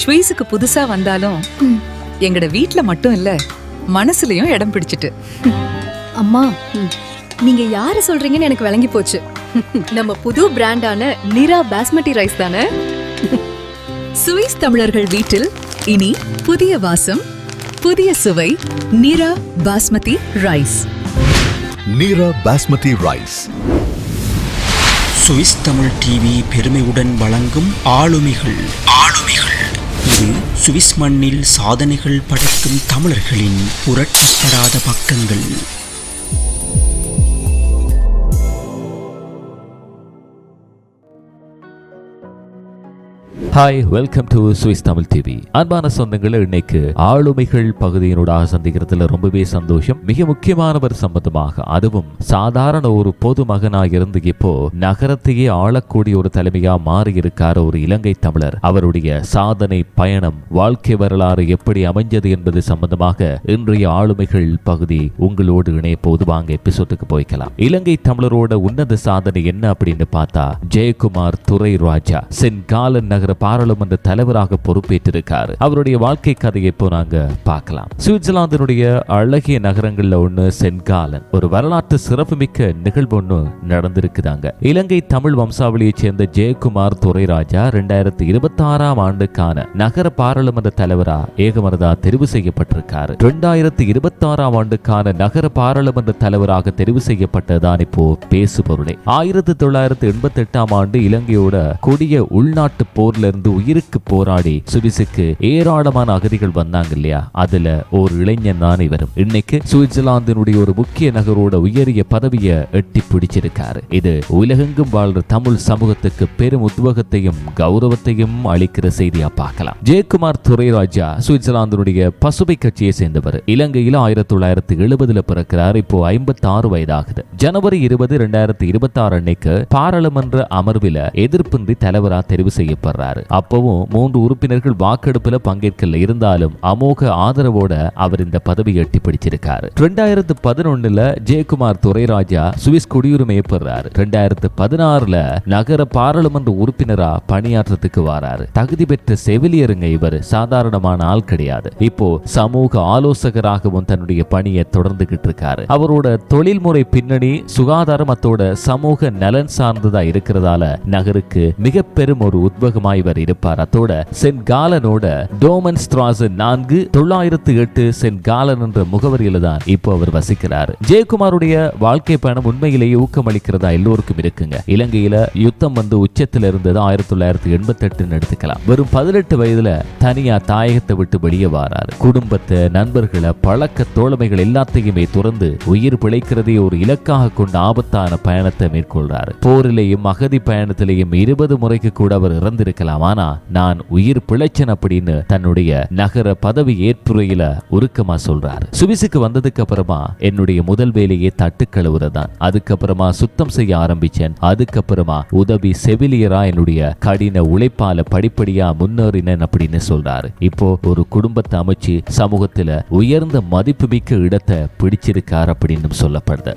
ஸ்வீஸுக்கு புதுசா வந்தாலும் எங்கட வீட்ல மட்டும் இல்ல மனசுலயும் இடம் பிடிச்சிட்டு. அம்மா நீங்க யாரு சொல்றீங்கன்னு எனக்கு விளங்கி போச்சு. நம்ம புது பிராண்டான நிரா பாஸ்மதி ரைஸ் தானே? சுவிஸ் தமிழர்கள் வீட்டில் இனி புதிய வாசம் புதிய சுவை Nira basmati rice. Nira basmati rice. Swiss Tamil TV பெருமையுடன் வழங்கும் ஆளுமைகள். ஆளுமைகள். இது சுவிஸ் மண்ணில் சாதனைகள் படைக்கும் தமிழர்களின் புரட்டப்படாத பக்கங்கள். Hi welcome to Swiss Tamil TV அன்பான சொந்தங்களை இன்னைக்கு ஆளுமைகள் பகுதியினூடாக சந்திக்கிறதுல ரொம்பவே சந்தோஷம். மிக முக்கியமானவர் சம்பந்தமாக அதுவும் சாதாரண ஒரு பொது மகனாக இருந்து இப்போ நகரத்தையே ஆளக்கூடிய ஒரு தலைமையா மாறி இருக்கார் ஒரு இலங்கை தமிழர். அவருடைய சாதனை பயணம் வாழ்க்கை வரலாறு எப்படி அமைஞ்சது என்பது சம்பந்தமாக இன்றைய ஆளுமைகள் பகுதி உங்களோடு இணைய போது வாங்க எபிசோட்டுக்கு போய்க்கலாம். இலங்கை தமிழரோட உன்னத சாதனை என்ன அப்படின்னு பார்த்தா ஜெயக்குமார் துரை ராஜா சென்காலன் நகர பாராளுமன்ற தலைவராக பொறுப்பேற்றிருக்காரு. அவருடைய வாழ்க்கை கதையை இப்போ நாங்க பார்க்கலாம். சுவிட்சர்லாந்தினுடைய அழகிய நகரங்கள்ல ஒண்ணு சென்காலன் ஒரு வரலாற்று சிறப்புமிக்க நிகழ்வு ஒண்ணு நடந்திருக்குதாங்க. இலங்கை தமிழ் வம்சாவளியைச் சேர்ந்த ஜெயக்குமார் துரைராஜா ரெண்டாயிரத்தி இருபத்தி ஆறாம் ஆண்டுக்கான நகர பாராளுமன்ற தலைவரா ஏகமனதா தெரிவு செய்யப்பட்டிருக்காரு. ரெண்டாயிரத்தி இருபத்தி ஆறாம் ஆண்டுக்கான நகர பாராளுமன்ற தலைவராக தெரிவு செய்யப்பட்டதான் இப்போ பேசுபொருளே. ஆயிரத்தி தொள்ளாயிரத்தி எண்பத்தி எட்டாம் ஆண்டு இலங்கையோட கொடிய உள்நாட்டு போர்ல இருந்து உயிருக்கு போராடி சுவிஸுக்கு ஏராளமான அகதிகள் வந்தாங்க இல்லையா? அதுல ஒரு இளைஞன் தான் இவரும். இன்னைக்கு சுவிட்சர்லாந்தினுடைய ஒரு முக்கிய நகரோட உயரிய பதவியை எட்டி பிடிச்சிருக்காரு. இது உலகெங்கும் வாழ்ற தமிழ் சமூகத்துக்கு பெரும் உத்வேகத்தையும் கௌரவத்தையும் அளிக்கிற செய்தியா பார்க்கலாம். ஜெயக்குமார் துரைராஜா சுவிட்சர்லாந்தினுடைய பசுமை கட்சியை சேர்ந்தவர். இலங்கையில் ஆயிரத்தி தொள்ளாயிரத்தி எழுபதுல பிறக்கிறார். இப்போ ஐம்பத்தி ஆறு வயதாகுது. ஜனவரி இருபது இரண்டாயிரத்தி இருபத்தி ஆறு அன்னைக்கு பாராளுமன்ற அமர்வில எதிர்ப்பின்றி தலைவரா தெரிவு செய்யப்படுறாரு. அப்பவும் மூன்று உறுப்பினர்கள் வாக்கெடுப்புல பங்கேற்கல இருந்தாலும் அமோக ஆதரவோட அவர் இந்த பதவியை எட்டி பிடிச்சிருக்காரு. ரெண்டாயிரத்து பதினொன்னுல ஜெயக்குமார் துரைராஜா சுவிஸ் குடியுரிமையை பெறாரு ரெண்டாயிரத்து பதினாறுல நகர பாராளுமன்ற உறுப்பினரா பணியாற்றத்துக்கு வராரு. தகுதி பெற்ற செவிலியருங்க இவர். சாதாரணமான ஆள் கிடையாது. இப்போ சமூக ஆலோசகராகவும் தன்னுடைய பணியை தொடர்ந்துகிட்டு இருக்காரு. அவரோட தொழில்முறை பின்னணி சுகாதாரம் அத்தோட சமூக நலன் சார்ந்ததா இருக்கிறதால நகருக்கு மிக பெரும் ஒரு உத்வேகமாய் இவர் இருப்பார். அத்தோட சென்ட் காலனோட டோமன் ஸ்ட்ராஸ் நான்கு தொள்ளாயிரத்து எட்டு சென்ட் காலன் என்ற முகவரியில தான் இப்போ அவர் வசிக்கிறார். ஜெயக்குமாருடைய வாழ்க்கை பயணம் உண்மையிலேயே ஊக்கமளிக்கிறதா எல்லோருக்கும் இருக்குங்க. இலங்கையில யுத்தம் வந்து உச்சத்தில் இருந்தது ஆயிரத்தி தொள்ளாயிரத்தி எண்பத்தி எட்டுன்னு எடுத்துக்கலாம். வெறும் பதினெட்டு வயதுல தனியா தாயகத்தை விட்டு வெளியே வாராரு. குடும்பத்தை நண்பர்களை பழக்க தோழமைகள் எல்லாத்தையுமே துறந்து உயிர் பிழைக்கிறதே ஒரு இலக்காக கொண்ட ஆபத்தான பயணத்தை மேற்கொள்றாரு. போரிலேயும் அகதி பயணத்திலேயும் இருபது முறைக்கு கூட அவர் இறந்திருக்கலாம். ஆனா நான் உயிர் பிழைச்சன் அப்படின்னு தன்னுடைய நகர பதவி ஏற்புரையில உருக்கமா சொல்றாரு. சுவிசுக்கு வந்ததுக்கு அப்புறமா என்னுடைய முதல் வேலையே தட்டு கழுவுறதான் அதுக்கப்புறமா சுத்தம் செய்ய ஆரம்பிச்சேன். அதுக்கப்புறமா உதவி செவிலியரா என்னுடைய கடின உழைப்பால படிப்படியா முன்னேறினேன் அப்படின்னு சொல்றாரு. இப்போ ஒரு குடும்பத்தை அமைச்சு சமூகத்துல உயர்ந்த மதிப்புமிக்க இடத்தை பிடிச்சிருக்கார் அப்படின்னு சொல்லப்படுது.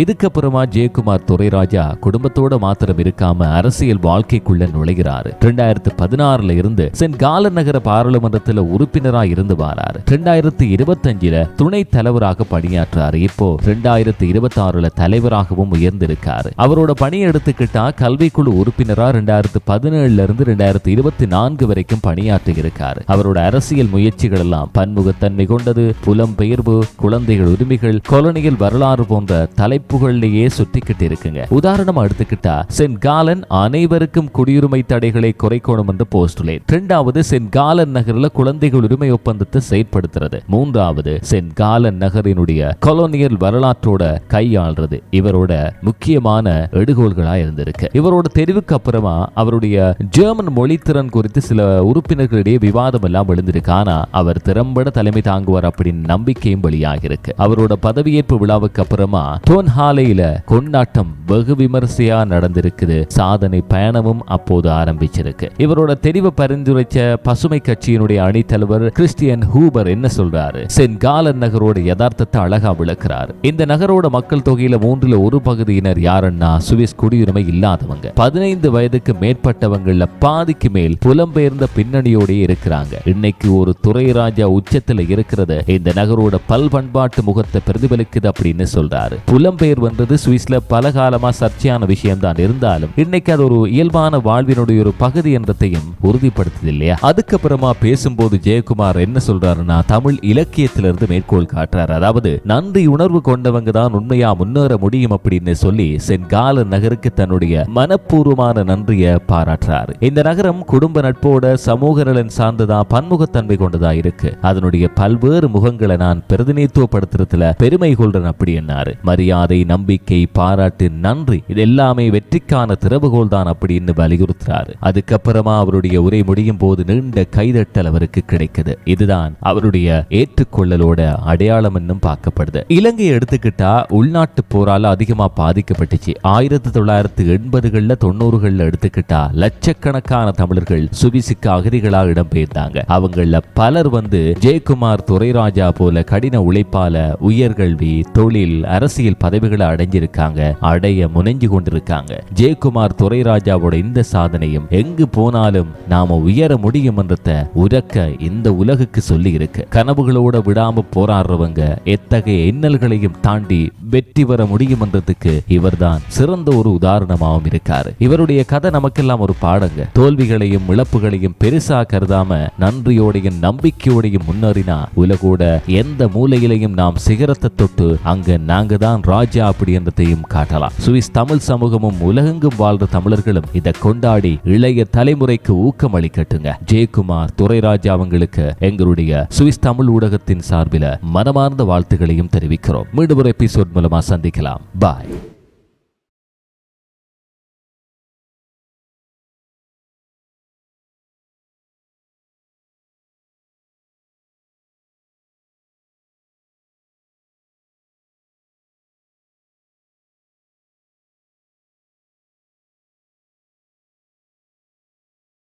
இதுக்கப்புறமா ஜெயக்குமார் துரைராஜா குடும்பத்தோட மாத்திரம் இருக்காம அரசியல் வாழ்க்கைக்குள்ள நுழைகிறாரு. ரெண்டாயிரத்தி பதினாறுல இருந்து சென்ட் காலன் நகர பாராளுமன்றத்தில் உறுப்பினரா இருந்து வராரு. இருபத்தி இருபத்தஞ்சுல துணை தலைவராக பணியாற்றாரு. இப்போ ரெண்டாயிரத்து இருபத்தி ஆறுல தலைவராகவும் உயர்ந்திருக்காரு. அவரோட பணியை எடுத்துக்கிட்டா கல்விக்குழு உறுப்பினரா ரெண்டாயிரத்து பதினேழுல இருந்து ரெண்டாயிரத்து இருபத்தி நான்கு வரைக்கும் பணியாற்றி இருக்காரு. அவரோட அரசியல் முயற்சிகள் எல்லாம் பன்முகத்தன்மை கொண்டது புலம்பெயர்வு குழந்தைகள் உரிமைகள் கொலனியல் வரலாறு போன்ற தலை தலைப்புகள்லயே சுத்திக்கிட்டு இருக்குங்க. உதாரணமா எடுத்துக்கிட்டா சென்ட் காலன் அனைவருக்கும் குடியுரிமை தடைகளை குறைக்கணும் என்று போஸ்டுலேட் இரண்டாவது சென்ட் காலன் நகரில் குழந்தைகள் உரிமை ஒப்பந்தத்தை செயற்படுத்துறது. மூன்றாவது சென்ட் காலன் நகரினுடைய கொலோனியல் வரலாற்றோட கையாள்றது. இவரோட முக்கியமான எடுகோள்களா இருந்திருக்கு. இவரோட தெரிவுக்கு அப்புறமா அவருடைய ஜெர்மன் மொழித்திறன் குறித்து சில உறுப்பினர்களிடையே விவாதம் எல்லாம் எழுந்திருக்கு. ஆனா அவர் திறம்பட தலைமை தாங்குவார் அப்படின்னு நம்பிக்கையும் வெளியாகிருக்கு அவரோட பதவியேற்பு விழாவுக்கு அப்புறமா டோன்ஹாலையில கொண்டாட்டம் வெகு விமரிசையா நடந்திருக்குது. சாதனை பயணமும் அப்போது ஆரம்பிச்சிருக்கு. இவரோட தெரிவை பரிந்துரைச்ச பசுமை கட்சியினுடைய அணித்தலைவர் கிறிஸ்டியன் ஹூபர் என்ன சொல்றாரு? சென்ட் காலன் நகரோட யதார்த்தத்தை அழகா விளக்குறார். இந்த நகரோட மக்கள் தொகையில மூன்றுல ஒரு பகுதியினர் யாருன்னா சுவிஸ் குடியுரிமை இல்லாதவங்க. பதினைந்து வயதுக்கு மேற்பட்டவங்கள பாதிக்கு மேல் புலம்பெயர்ந்த பின்னணியோடய இருக்கிறாங்க. இன்னைக்கு ஒரு துறை ராஜா உச்சத்துல இருக்கிறது இந்த நகரோட பல்பண்பாட்டு முகத்தை பிரதிபலிக்குது அப்படின்னு சொல்றாரு. புலம்பெயர் வந்தது சுவிஸ்ல பல காலமா சர்ச்சையான விஷயம் தான் இருந்தாலும் இன்னைக்கு அது ஒரு இயல்பான வாழ்வினுடைய ஒரு பகுதி என்றதையும் உறுதிப்படுத்துது இல்லையா அதுக்கப்புறமா பேசும்போது ஜெயக்குமார் என்ன சொல்றாருன்னா தமிழ் இலக்கியத்திலிருந்து மேற்கோள் காட்டுறாரு. அதாவது நன்றி உணர்வு கொண்டவங்க தான் உண்மையா முன்னேற முடியும் அப்படின்னு சொல்லி சென்கால நகருக்கு தன்னுடைய மனப்பூர்வமான நன்றியை பாராட்டுறாரு. இந்த நகரம் குடும்ப நட்போட சமூக நலன் சார்ந்ததா பன்முகத்தன்மை கொண்டதா இருக்கு. அதனுடைய பல்வேறு முகங்களை நான் பிரதிநிதித்துவப்படுத்துறதுல பெருமை கொள்றேன் அப்படி என்னாரு. மரியாதை நம்பிக்கை பாராட்டு நன்றி இது எல்லாமே வெற்றிக்கான திறவுகோல் தான் அப்படின்னு வலியுறுத்துறாரு. அதுக்கப்புறமா அவருடைய உரை முடியும் போது நீண்ட கைதட்டல் அவருக்கு கிடைக்குது. இதுதான் அவருடைய ஏற்றுக்கொள்ளலோட அடையாளம் என்னும் பார்க்கப்படுது. இலங்கையை எடுத்துக்கிட்டா உள்நாட்டு போரால அதிகமா பாதிக்கப்பட்டுச்சு. ஆயிரத்தி தொள்ளாயிரத்தி எண்பதுகள்ல தொண்ணூறுகள்ல எடுத்துக்கிட்டா லட்சக்கணக்கான தமிழர்கள் சுவிசுக்கு அகதிகளாக இடம்பெயர்ந்தாங்க. அவங்கள பலர் வந்து ஜெயக்குமார் துரைராஜா போல கடின உழைப்பால உயர்கல்வி தொழில் அரசியல் பதவி பதவிகளை அடைஞ்சிருக்காங்க அடைய முனைஞ்சு கொண்டிருக்காங்க. ஜெயக்குமார் துரைராஜாவோட இந்த சாதனையும் எங்கு போனாலும் நாம உயர முடியும் என்றத உரக்க இந்த உலகுக்கு சொல்லி இருக்கு கனவுகளோட விடாம போராடுறவங்க எத்தகைய இன்னல்களையும் தாண்டி வெற்றி பெற முடியும் என்றதுக்கு இவர்தான் சிறந்த ஒரு உதாரணமாகவும் இருக்காரு. இவருடைய கதை நமக்கெல்லாம் ஒரு பாடங்க. தோல்விகளையும் இழப்புகளையும் பெருசா கருதாம நன்றியோடையும் நம்பிக்கையோடையும் முன்னேறினா உலகோட எந்த மூலையிலையும் நாம் சிகரத்தை தொட்டு அங்க நாங்க தான் ராஜா அப்படின்றதையும் காட்டலாம். சுவிஸ் தமிழ் சமூகமும் உலகெங்கும் வாழ்ற தமிழர்களும் இதை கொண்டாடி இளைய தலைமுறைக்கு ஊக்கம் அளிக்கட்டுங்க ஜெயக்குமார் துரைராஜா அவங்களுக்கு எங்களுடைய சுவிஸ் தமிழ் ஊடகத்தின் சார்பில மனமார்ந்த வாழ்த்துக்களையும் தெரிவிக்கிறோம். மீண்டும் ஒரு எபிசோட் மூலமா சந்திக்கலாம். பாய்